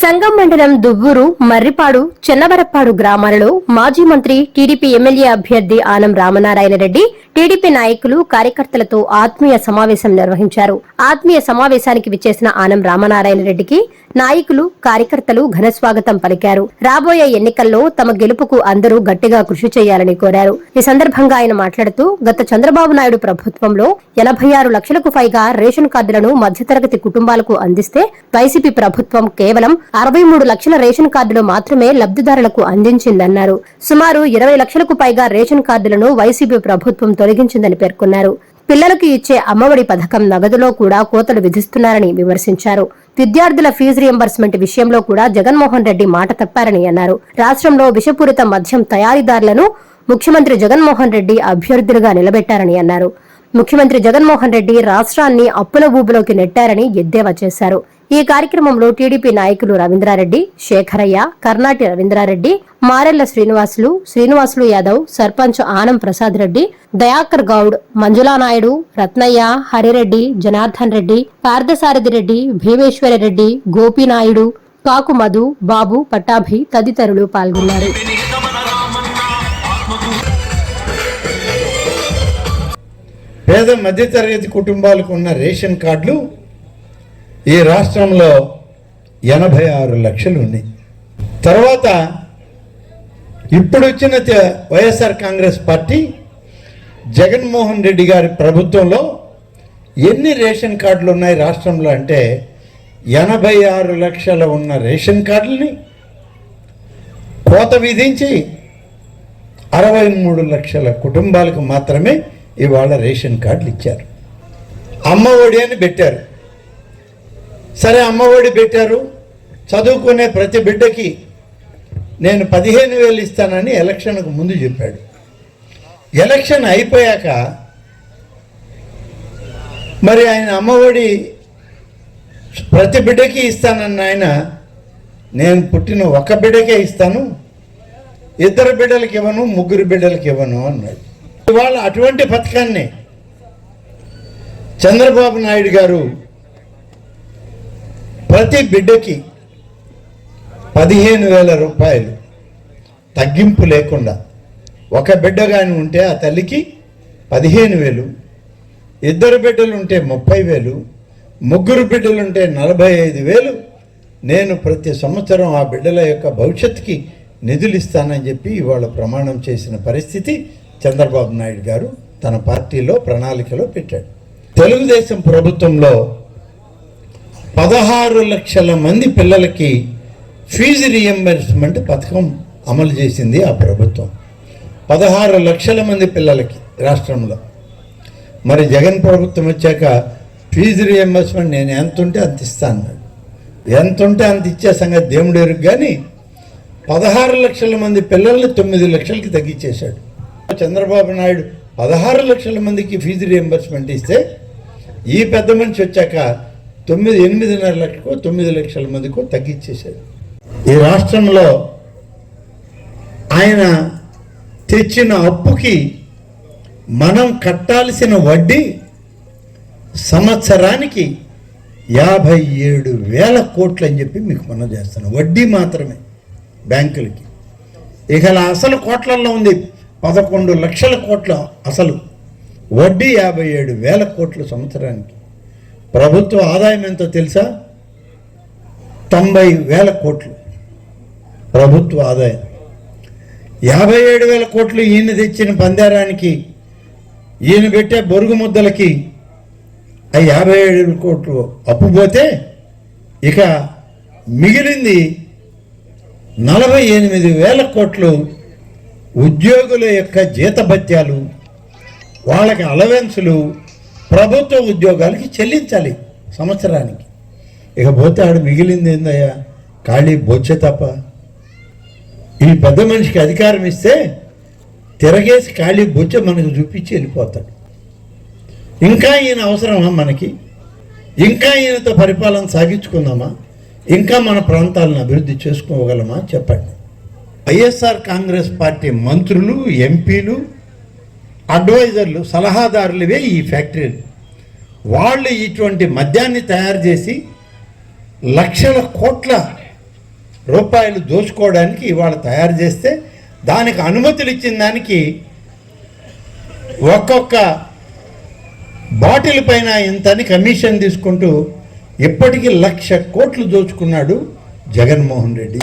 సంగం మండలం దువ్వూరు మర్రిపాడు చెన్నవరప్పాడు గ్రామాలలో మాజీ మంత్రి టీడీపీ ఎమ్మెల్యే అభ్యర్థి ఆనం రామనారాయణ రెడ్డి టీడీపీ నాయకులు కార్యకర్తలతో ఆత్మీయ సమావేశం నిర్వహించారు. ఆత్మీయ సమావేశానికి విచ్చేసిన ఆనం రామనారాయణ రెడ్డికి నాయకులు కార్యకర్తలు ఘన స్వాగతం పలికారు. రాబోయే ఎన్నికల్లో తమ గెలుపుకు అందరూ గట్టిగా కృషి చేయాలని కోరారు. ఈ సందర్భంగా ఆయన మాట్లాడుతూ గత చంద్రబాబు నాయుడు ప్రభుత్వంలో ఎనభై ఆరు లక్షలకు పైగా రేషన్ కార్డులను మధ్యతరగతి కుటుంబాలకు అందిస్తే వైసీపీ ప్రభుత్వం కేవలం అరవై మూడు లక్షల రేషన్ కార్డులు మాత్రమే లబ్దిదారులకు అందించిందన్నారు. సుమారు ఇరవై లక్షలకు పైగా రేషన్ కార్డులను వైసీపీ ప్రభుత్వం తొలగించిందని పేర్కొన్నారు. పిల్లలకు ఇచ్చే అమ్మఒడి పథకం నగదులో కూడా కోతలు విధిస్తున్నారని విమర్శించారు. విద్యార్థుల ఫీజు రియంబర్స్మెంట్ విషయంలో కూడా జగన్మోహన్ రెడ్డి మాట తప్పారని అన్నారు. రాష్ట్రంలో విషపూరిత మద్యం తయారీదారులను ముఖ్యమంత్రి జగన్మోహన్ రెడ్డి అభ్యర్థులుగా నిలబెట్టారని అన్నారు. ముఖ్యమంత్రి జగన్మోహన్ రెడ్డి రాష్ట్రాన్ని అప్పుల ఊబులోకి నెట్టారని ఎద్దేవా చేశారు. ఈ కార్యక్రమంలో టీడీపీ నాయకులు రవీంద్రారెడ్డి శేఖరయ్య కర్ణాటి రవీంద్రారెడ్డి మారెళ్ళ శ్రీనివాసులు శ్రీనివాసులు యాదవ్ సర్పంచ్ ఆనం ప్రసాద్ రెడ్డి దయాకర్ గౌడ్ మంజులా నాయుడు రత్నయ్య హరిరెడ్డి జనార్దన్ రెడ్డి పార్థసారథి రెడ్డి భీమేశ్వర రెడ్డి గోపీనాయుడు కాకు మధు బాబు పట్టాభి తదితరులు పాల్గొన్నారు. పేద మధ్యతరగతి కుటుంబాలకు ఉన్న రేషన్ కార్డులు ఈ రాష్ట్రంలో ఎనభై ఆరు లక్షలు ఉన్నాయి. తర్వాత ఇప్పుడు వచ్చిన త- వైఎస్ఆర్ కాంగ్రెస్ పార్టీ జగన్మోహన్ రెడ్డి గారి ప్రభుత్వంలో ఎన్ని రేషన్ కార్డులు ఉన్నాయి రాష్ట్రంలో అంటే ఎనభై ఆరు లక్షల ఉన్న రేషన్ కార్డులని కోత విధించి అరవై మూడు లక్షల కుటుంబాలకు మాత్రమే ఇవాళ రేషన్ కార్డులు ఇచ్చారు అమ్మ ఒడి అని పెట్టారు. సరే అమ్మ ఒడి పెట్టారు. చదువుకునే ప్రతి బిడ్డకి నేను పదిహేను వేలు ఇస్తానని ఎలక్షన్కు ముందు చెప్పాడు. ఎలక్షన్ అయిపోయాక మరి ఆయన అమ్మఒడి ప్రతి బిడ్డకి ఇస్తానన్న ఆయన నేను పుట్టిన ఒక బిడ్డకే ఇస్తాను ఇద్దరు బిడ్డలకి ఇవ్వను ముగ్గురు బిడ్డలకి ఇవ్వను అన్నాడు. ఇవాళ అటువంటి పథకాన్ని చంద్రబాబు నాయుడు గారు ప్రతి బిడ్డకి పదిహేను వేల రూపాయలు తగ్గింపు లేకుండా ఒక బిడ్డ కానీ ఉంటే ఆ తల్లికి పదిహేను వేలు ఇద్దరు బిడ్డలు ఉంటే ముప్పై వేలు ముగ్గురు బిడ్డలు ఉంటే నలభై ఐదు వేలు నేను ప్రతి సంవత్సరం ఆ బిడ్డల యొక్క భవిష్యత్తుకి నిధులు ఇస్తానని చెప్పి ఇవాళ ప్రమాణం చేసిన పరిస్థితి చంద్రబాబు నాయుడు గారు తన పార్టీలో ప్రణాళికలో పెట్టాడు. తెలుగుదేశం ప్రభుత్వంలో పదహారు లక్షల మంది పిల్లలకి ఫీజు రియంబర్స్మెంట్ పథకం అమలు చేసింది ఆ ప్రభుత్వం. పదహారు లక్షల మంది పిల్లలకి రాష్ట్రంలో. మరి జగన్ ప్రభుత్వం వచ్చాక ఫీజు రియంబర్స్మెంట్ నేను ఎంత ఉంటే అంత ఇస్తాను ఎంత ఉంటే అంత ఇచ్చే సంగతి దేవుడు ఎరుగు కానీ పదహారు లక్షల మంది పిల్లల్ని తొమ్మిది లక్షలకి తగ్గించేశాడు. చంద్రబాబు నాయుడు పదహారు లక్షల మందికి ఫీజు రియంబర్స్మెంట్ ఇస్తే ఈ పెద్ద మనిషి వచ్చాక తొమ్మిది ఎనిమిదిన్నర లక్షకో తొమ్మిది లక్షల మందికో తగ్గించేశారు ఈ రాష్ట్రంలో ఆయన తెచ్చిన అప్పుకి మనం కట్టాల్సిన వడ్డీ సంవత్సరానికి యాభై ఏడు వేల కోట్లు అని చెప్పి మీకు మనం చేస్తాను వడ్డీ మాత్రమే బ్యాంకులకి. ఇక అలా అసలు కోట్లలో ఉంది. పదకొండు లక్షల కోట్ల అసలు. వడ్డీ యాభై ఏడు వేల కోట్లు సంవత్సరానికి. ప్రభుత్వ ఆదాయం ఎంతో తెలుసా? తొంభై వేల కోట్లు ప్రభుత్వ ఆదాయం. యాభై ఏడు వేల కోట్లు ఈయన తెచ్చిన పందారానికి ఈయన పెట్టే బొరుగు ముద్దలకి ఆ యాభై ఏడు కోట్లు అప్పు పోతే ఇక మిగిలింది నలభై ఎనిమిది వేల కోట్లు ఉద్యోగుల యొక్క జీతభత్యాలు వాళ్ళకి అలవెన్సులు ప్రభుత్వ ఉద్యోగాలకి చెల్లించాలి సంవత్సరానికి. ఇక పోతే ఆడు మిగిలింది ఏందయ్యా? ఖాళీ బొచ్చే తప్ప. ఈ పెద్ద మనిషికి అధికారం ఇస్తే తిరగేసి ఖాళీ బొచ్చ మనకు చూపించి వెళ్ళిపోతాడు. ఇంకా ఈయన అవసరమా మనకి? ఇంకా ఈయనతో పరిపాలన సాగించుకుందామా? ఇంకా మన ప్రాంతాలను అభివృద్ధి చేసుకోగలమా? చెప్పండి. వైఎస్ఆర్ కాంగ్రెస్ పార్టీ మంత్రులు ఎంపీలు అడ్వైజర్లు సలహాదారులవే ఈ ఫ్యాక్టరీలు వాళ్ళు ఇటువంటి మద్యాన్ని తయారు చేసి లక్షల కోట్ల రూపాయలు దోచుకోవడానికి ఇవాళ తయారు చేస్తే దానికి అనుమతులు ఇచ్చిన దానికి ఒక్కొక్క బాటిల్ పైన ఇంతని కమిషన్ తీసుకుంటూ ఇప్పటికీ లక్ష కోట్లు దోచుకున్నాడు జగన్మోహన్ రెడ్డి.